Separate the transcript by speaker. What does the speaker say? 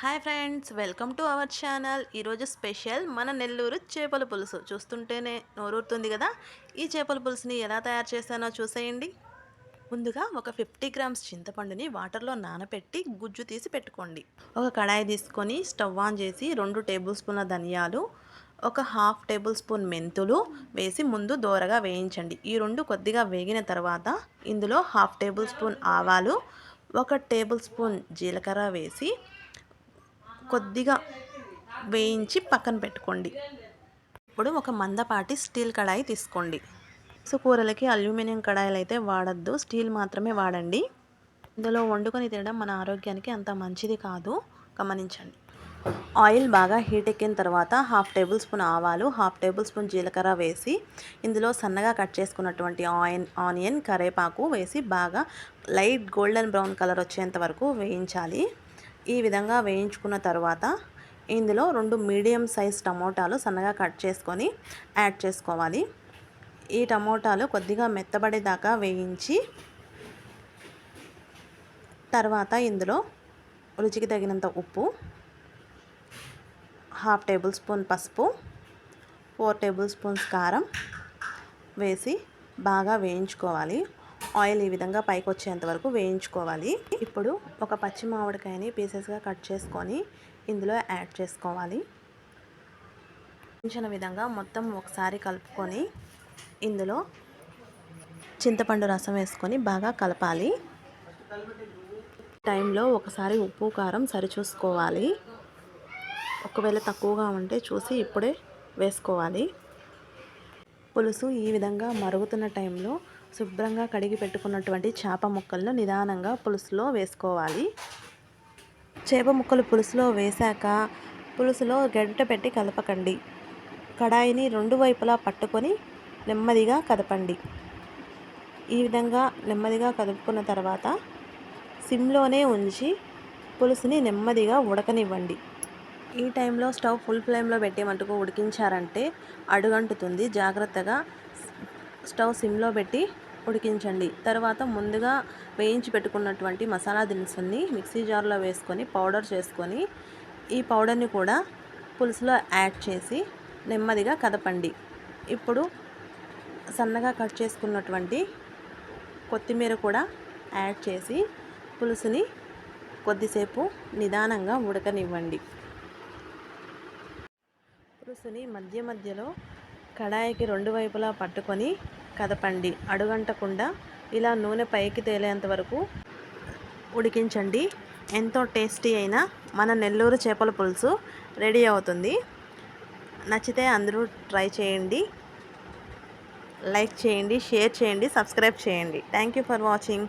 Speaker 1: Hi friends welcome to our channel. ఈరోజు special మన నెల్లూరు చేపల పులుసు. చూస్తుంటేనే నోరూరుతుంది కదా? ఈ చేపల పులుసుని ఎలా తయారు చేస్తానో చూసేయండి. ముందుగా ఒక ఫిఫ్టీ గ్రామ్స్ చింతపండుని వాటర్లో నానబెట్టి గుజ్జు తీసి పెట్టుకోండి. ఒక కడాయి తీసుకొని స్టవ్ ఆన్ చేసి రెండు టేబుల్ స్పూన్ల ధనియాలు ఒక హాఫ్ టేబుల్ స్పూన్ మెంతులు వేసి ముందు దోరగా వేయించండి. ఈ రెండు కొద్దిగా వేగిన తర్వాత ఇందులో హాఫ్ టేబుల్ స్పూన్ ఆవాలు ఒక టేబుల్ స్పూన్ జీలకర్ర వేసి కొద్దిగా వేయించి పక్కన పెట్టుకోండి. ఇప్పుడు ఒక మందపాటి స్టీల్ కడాయి తీసుకోండి. సో కూరలకి అల్యూమినియం కడాయిలు అయితే వాడద్దు. స్టీల్ మాత్రమే వాడండి. ఇందులో వండుకొని తినడం మన ఆరోగ్యానికి అంత మంచిది కాదు. గమనించండి. ఆయిల్ బాగా హీట్ ఎక్కిన తర్వాత హాఫ్ టేబుల్ స్పూన్ ఆవాలు హాఫ్ టేబుల్ స్పూన్ జీలకర్ర వేసి ఇందులో సన్నగా కట్ చేసుకున్నటువంటి ఆయిన్ ఆనియన్ కరేపాకు వేసి బాగా లైట్ గోల్డెన్ బ్రౌన్ కలర్ వచ్చేంత వరకు వేయించాలి. ఈ విధంగా వేయించుకున్న తర్వాత ఇందులో రెండు మీడియం సైజ్ టమోటాలు సన్నగా కట్ చేసుకొని యాడ్ చేసుకోవాలి. ఈ టమోటాలు కొద్దిగా మెత్తబడేదాకా వేయించి తర్వాత ఇందులో రుచికి తగినంత ఉప్పు హాఫ్ టేబుల్ స్పూన్ పసుపు ఫోర్ టేబుల్ స్పూన్స్ కారం వేసి బాగా వేయించుకోవాలి. ఆయిల్ ఈ విధంగా పైకి వచ్చేంత వరకు వేయించుకోవాలి. ఇప్పుడు ఒక పచ్చి మామిడికాయని పీసెస్గా కట్ చేసుకొని ఇందులో యాడ్ చేసుకోవాలి. వేయించిన విధంగా మొత్తం ఒకసారి కలుపుకొని ఇందులో చింతపండు రసం వేసుకొని బాగా కలపాలి. టైంలో ఒకసారి ఉప్పు కారం సరిచూసుకోవాలి. ఒకవేళ తక్కువగా ఉంటే చూసి ఇప్పుడే వేసుకోవాలి. పులుసు ఈ విధంగా మరుగుతున్న టైంలో శుభ్రంగా కడిగి పెట్టుకున్నటువంటి చేప ముక్కలను నిదానంగా పులుసులో వేసుకోవాలి. చేప ముక్కలు పులుసులో వేశాక పులుసులో గడ్డ పెట్టి కలపకండి. కడాయిని రెండు వైపులా పట్టుకొని నెమ్మదిగా కదపండి. ఈ విధంగా నెమ్మదిగా కదుపుకున్న తర్వాత సిమ్లోనే ఉంచి పులుసుని నెమ్మదిగా ఉడకనివ్వండి. ఈ టైంలో స్టవ్ ఫుల్ ఫ్లేమ్లో పెట్టి మటుకు ఉడికించారంటే అడుగంటుతుంది. జాగ్రత్తగా స్టవ్ సిమ్లో పెట్టి ఉడికించండి. తర్వాత ముందుగా వేయించి పెట్టుకున్నటువంటి మసాలా దినుసుల్ని మిక్సీ జార్లో వేసుకొని పౌడర్ చేసుకొని ఈ పౌడర్ని కూడా పులుసులో యాడ్ చేసి నెమ్మదిగా కదపండి. ఇప్పుడు సన్నగా కట్ చేసుకున్నటువంటి కొత్తిమీర కూడా యాడ్ చేసి పులుసుని కొద్దిసేపు నిదానంగా ఉడకనివ్వండి. పులుసుని మధ్య మధ్యలో కడాయికి రెండు వైపులా పట్టుకొని కదపండి. అడుగంటకుండా ఇలా నూనె పైకి తేలేంత వరకు ఉడికించండి. ఎంతో టేస్టీ అయిన మన నెల్లూరు చేపల పులుసు రెడీ అవుతుంది. నచ్చితే అందరూ ట్రై చేయండి. లైక్ చేయండి షేర్ చేయండి సబ్స్క్రైబ్ చేయండి. Thank you for watching.